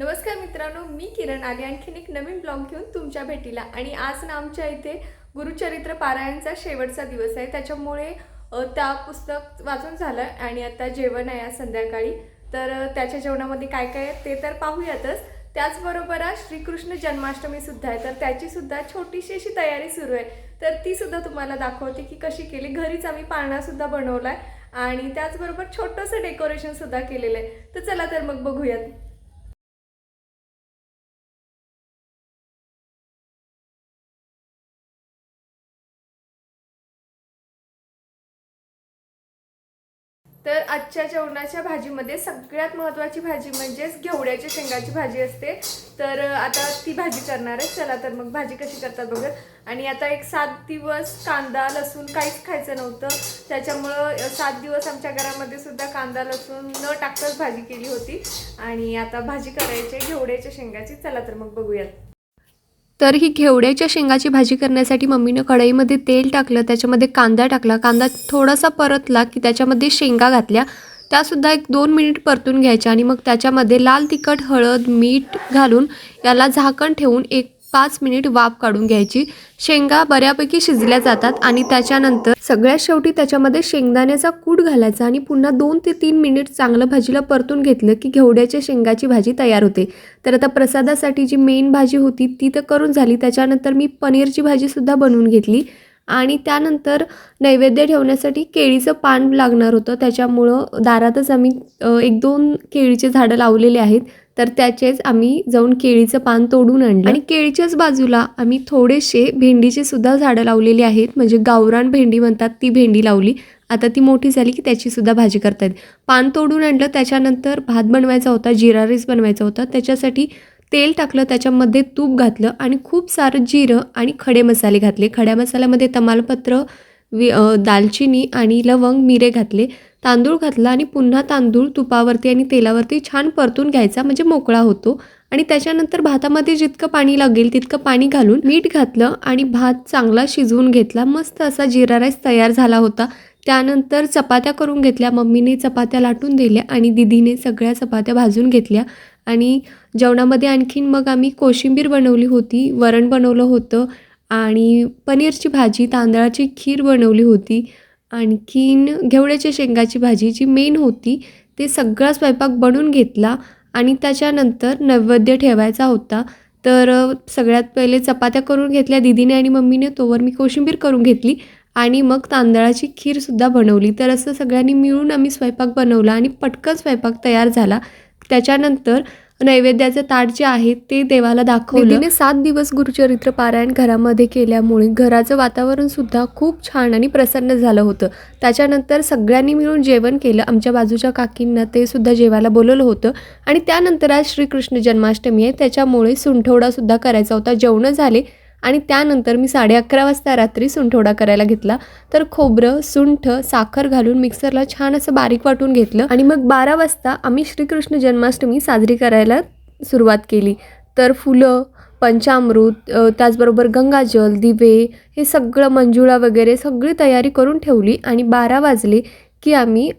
नमस्कार मित्रांनो मी किरण आली आणखीन एक नवीन ब्लॉग घेऊन तुमच्या भेटीला. आणि आज ना आमच्या इथे गुरुचरित्र पारायणचा शेवटचा दिवस आहे. त्याच्यामुळे त्या पुस्तक वाचून झालं आणि आता जेवण आहे आज संध्याकाळी. तर त्याच्या जेवणामध्ये काय काय आहे ते तर पाहूयातच. त्याचबरोबर आज श्रीकृष्ण जन्माष्टमी सुद्धा आहे. तर त्याची सुद्धा छोटीशी अशी तयारी सुरू आहे. तर ती सुद्धा तुम्हाला दाखवते की कशी केली. घरीच आम्ही पाळणा सुद्धा बनवलाय. आणि त्याचबरोबर छोटंसं डेकोरेशन सुद्धा केलेलं आहे. तर चला तर मग बघूयात. तर आजच्या जेवणाच्या भाजीमध्ये सगळ्यात महत्त्वाची भाजी म्हणजेच घेवड्याच्या शेंगाची भाजी असते. तर आता ती भाजी करणार आहे. चला तर मग भाजी कशी करतात बघत आणि आता एक सात दिवस कांदा लसूण काहीच खायचं नव्हतं. त्याच्यामुळं सात दिवस आमच्या घरामध्ये सुद्धा कांदा लसूण न टाकताच भाजी केली होती. आणि आता भाजी करायची आहे घेवड्याच्या शेंगाची. चला तर मग बघूयात. तर ही घेवड्याच्या शेंगाची भाजी करण्यासाठी मम्मीनं कढईमध्ये तेल टाकलं त्याच्यामध्ये कांदा टाकला. कांदा थोडासा परतला की त्याच्यामध्ये शेंगा घातल्या. त्यासुद्धा एक दोन मिनिट परतून घ्यायच्या आणि मग त्याच्यामध्ये लाल तिखट हळद मीठ घालून याला झाकण ठेवून एक पाच मिनिट वाफ काढून घ्यायची. शेंगा बऱ्यापैकी शिजल्या जातात आणि त्याच्यानंतर सगळ्यात शेवटी त्याच्यामध्ये शेंगदाण्याचा कूट घालायचा आणि पुन्हा दोन ते तीन मिनिट चांगलं भाजीला परतून घेतलं की घेवड्याच्या शेंगाची भाजी तयार होते. तर आता प्रसादासाठी जी मेन भाजी होती ती तर करून झाली. त्याच्यानंतर मी पनीरची भाजीसुद्धा बनवून घेतली. आणि त्यानंतर नैवेद्य ठेवण्यासाठी केळीचं पान लागणार होतं. त्याच्यामुळं दारातच आम्ही एक दोन केळीचे झाडं लावलेले आहेत. तर त्याचेच आम्ही जाऊन केळीचं पान तोडून आणलं. आणि केळीच्याच बाजूला आम्ही थोडेसे भेंडीचे सुद्धा झाडं लावलेली आहेत. म्हणजे गावरान भेंडी म्हणतात ती भेंडी लावली. आता ती मोठी झाली की त्याची सुद्धा भाजी करतायत पान तोडून आणलं त्याच्यानंतर भात बनवायचा होता जिरा राईस बनवायचा होता. त्याच्यासाठी तेल टाकलं त्याच्यामध्ये तूप घातलं आणि खूप सारं जिरं आणि खडे मसाले घातले. खड्या मसाल्यामध्ये तमालपत्र वि दालचिनी आणि लवंग मिरे घातले. तांदूळ घातला आणि पुन्हा तांदूळ तुपावरती आणि तेलावरती छान परतून घ्यायचा म्हणजे मोकळा होतो. आणि त्याच्यानंतर भातामध्ये जितकं पाणी लागेल तितकं पाणी घालून मीठ घातलं आणि भात चांगला शिजवून घेतला. मस्त असा जिरा राईस तयार झाला होता. त्यानंतर चपात्या करून घेतल्या. मम्मीने चपात्या लाटून दिल्या आणि दिदीने सगळ्या चपात्या भाजून घेतल्या. आणि जेवणामध्ये आणखीन मग आम्ही कोशिंबीर बनवली होती वरण बनवलं होतं आणि पनीरची भाजी तांदळाची खीर बनवली होती. आणखीन घेवड्याच्या शेंगाची भाजी जी मेन होती ते सगळा स्वयंपाक बनवून घेतला आणि त्याच्यानंतर नैवेद्य ठेवायचा होता. तर सगळ्यात पहिले चपात्या करून घेतल्या दिदीने आणि मम्मीने. तोवर मी कोशिंबीर करून घेतली आणि मग तांदळाची खीरसुद्धा बनवली. तर असं सगळ्यांनी मिळून आम्ही स्वयंपाक बनवला आणि पटकन स्वयंपाक तयार झाला. त्याच्यानंतर नैवेद्याचं ताट जे आहे ते देवाला दाखवलं. सात दिवस गुरुचरित्र पारायण घरामध्ये केल्यामुळे घराचं वातावरण सुद्धा खूप छान आणि प्रसन्न झालं होतं. त्याच्यानंतर सगळ्यांनी मिळून जेवण केलं. आमच्या बाजूच्या काकींना ते सुद्धा जेवायला बोलवलं होतं. आणि त्यानंतर आज श्रीकृष्ण जन्माष्टमी आहे. त्याच्यामुळे सुंठवडा सुद्धा करायचा होता. जेवणं झाले. आणि त्यानंतर मी साडे अकरा वाजता रात्री सुंठवडा करायला घेतला. तर खोबरं सुंठ साखर घालून मिक्सरला छान असं बारीक वाटून घेतलं आणि मग बारा वाजता आम्ही श्रीकृष्ण जन्माष्टमी साजरी करायला सुरुवात केली. तर फुलं पंचामृत त्याचबरोबर गंगाजल दिवे हे सगळं मंजुळा वगैरे सगळी तयारी करून ठेवली आणि बारा वाजले. की आम्ही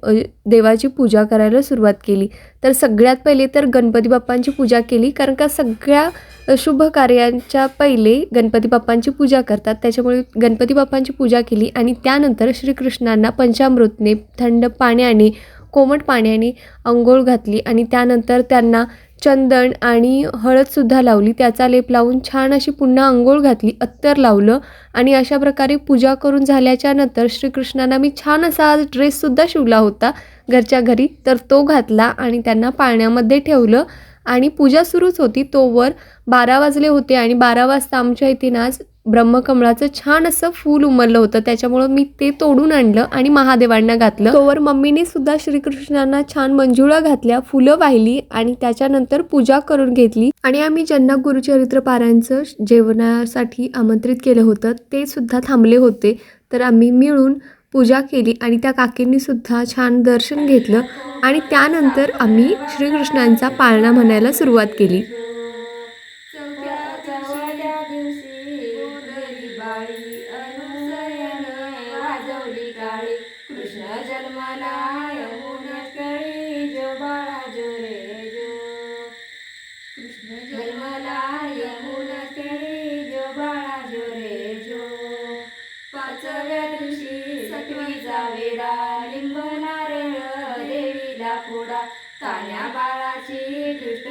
देवाची पूजा करायला सुरुवात केली. तर सगळ्यात पहिले तर गणपती बाप्पांची पूजा केली कारण का सगळ्या शुभ कार्यांच्या पहिले गणपती बाप्पांची पूजा करतात. त्याच्यामुळे गणपती बाप्पांची पूजा केली आणि त्यानंतर श्रीकृष्णांना पंचामृतने थंड पाण्याने कोमट पाण्याने अंघोळ घातली आणि त्यानंतर त्यांना चंदन आणि हळदसुद्धा लावली. त्याचा लेप लावून छान अशी पुन्हा अंघोळ घातली अत्तर लावलं आणि अशा प्रकारे पूजा करून झाल्याच्यानंतर श्रीकृष्णांना मी छान असा ड्रेससुद्धा शिवला होता घरच्या घरी. तर तो घातला आणि त्यांना पाळण्यामध्ये ठेवलं आणि पूजा सुरूच होती. तोवर बारा वाजले होते आणि बारा वाजता आमच्या इथे ना आज ब्रह्मकमळाचं छान असं फूल उमललं होतं. त्याच्यामुळं मी ते तोडून आणलं आणि महादेवांना घातलं. तोवर मम्मीने सुद्धा श्रीकृष्णांना छान मंजुळा घातल्या फुलं वाहिली आणि त्याच्यानंतर पूजा करून घेतली. आणि आम्ही ज्यांना गुरुचरित्र पारायणचं जेवणासाठी आमंत्रित केलं होतं ते सुद्धा थांबले होते. तर आम्ही मिळून पूजा केली आणि त्या काकींनी सुद्धा छान दर्शन घेतलं. आणि त्यानंतर आम्ही श्रीकृष्णांचा पाळणा म्हणायला सुरुवात केली. कृष्ण जन्मला येऊन कळी जो बाळा जो रे जो. कृष्ण जन्मला येऊन जो बाळा रे जो. पाचव्या दिवशी सटवी जावेदा लिंब नारळ देवीला पुडा. ताण्या बाळाची दृष्ट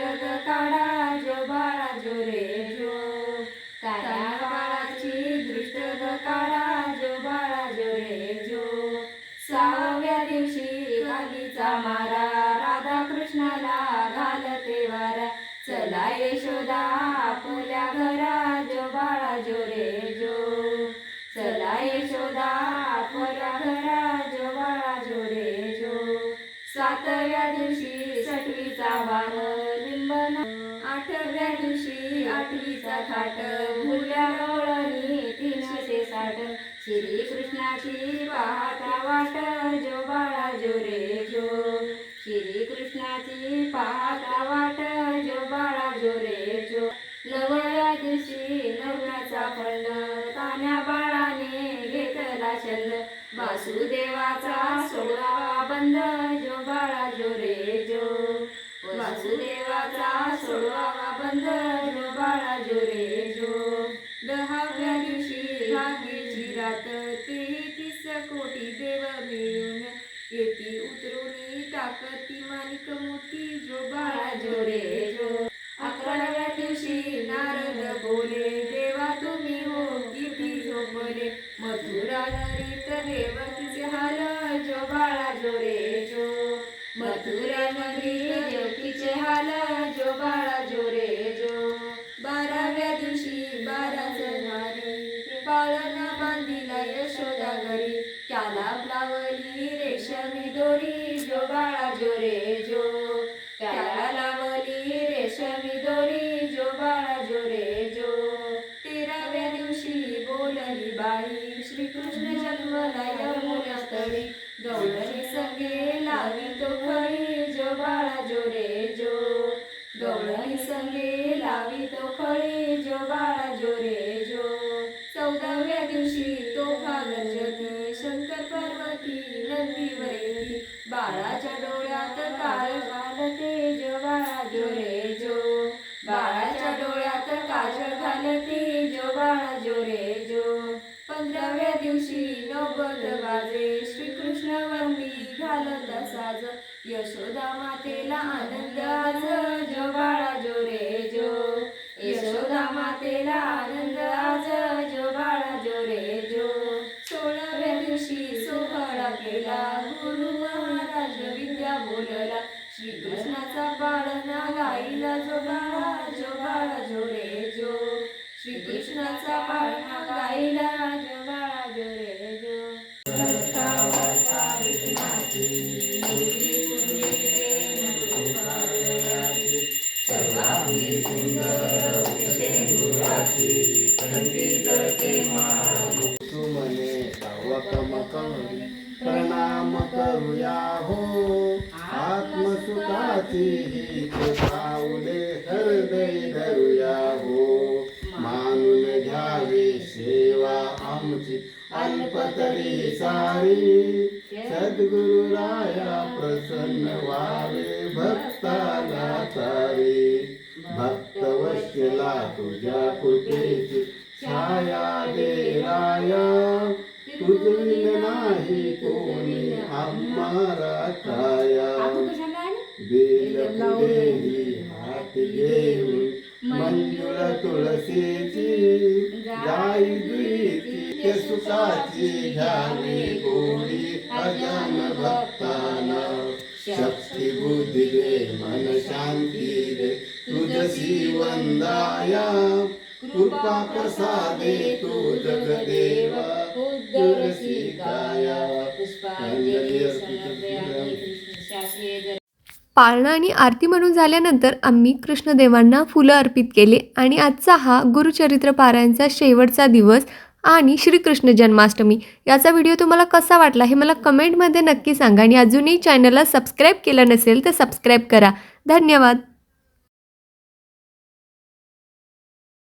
काढा जो बाळा जो रे जो. चला यशोदा आपल्या घरा जो बाळा जो रे जो. चला यशोदा आपल्या घरा जो बाळा जो रे जो. सातव्या दिवशी सटवीचा वार लिंबन आठव्या दिवशी आठवीचा थाट मुल्या रोळणी तीनशे साठ श्री कृष्णाची पाहता वाट जो बाळा जो रे छंद वासुदेवाचा सोडवा बंद. जो बाळा जो रे जो. वासुदेवाचा सोडवा बंद. जो बाळा जो रे जो. दहाव्या दिवशी भागीची रात तेहतीस कोटी देव मिळून येती उतरून टाकती माणिक मोती जो बाळा जो रे जो. अकराव्या que Martín. बाळाच्या डोळ्यात काळ घालते जो बाळा जो रे जो बाळाच्या डोळ्यात काजळ घालते जो बाळा जो रे जो पंधराव्या दिवशी नवबत बाजे श्रीकृष्ण वंदी घालत साज यशोदा मातेला आनंद आज. जो बाळा कृष्णाचा पाळणा गाईला जो बाळा जो बाळा जो रे जो. श्री कृष्णाचा पाळणा गाईला आत्मसुखाची हीच पाऊले हृदय धरूया हो. मानून घ्यावी सेवा आमची. अल्पतरी सारी. सद्गुरु राया प्रसन्न व्हावे भक्ताला तारी भक्त वशला तुझ्या कृपेची छाया दे राया. तुझ नाही कोणी आम्हाला काया बेल फुलेही हात घेऊन मंजुळ तुळशीची जाई जुईची सुखाची घ्यावी गोडी अजन भक्ताना शक्ती बुद्धी दे मन शांती दे वंदाया कृपा प्रसादे तू जगदेवा तुलसी काया पाळणा आणि आरती म्हणून झाल्यानंतर आम्ही कृष्णदेवांना फुलं अर्पित केले आणि आजचा हा गुरुचरित्र पारायणचा शेवटचा दिवस आणि श्रीकृष्ण जन्माष्टमी. याचा व्हिडिओ तुम्हाला कसा वाटला हे मला कमेंटमध्ये नक्की सांगा आणि अजूनही चॅनलला सबस्क्राईब केलं नसेल तर सबस्क्राईब करा. धन्यवाद.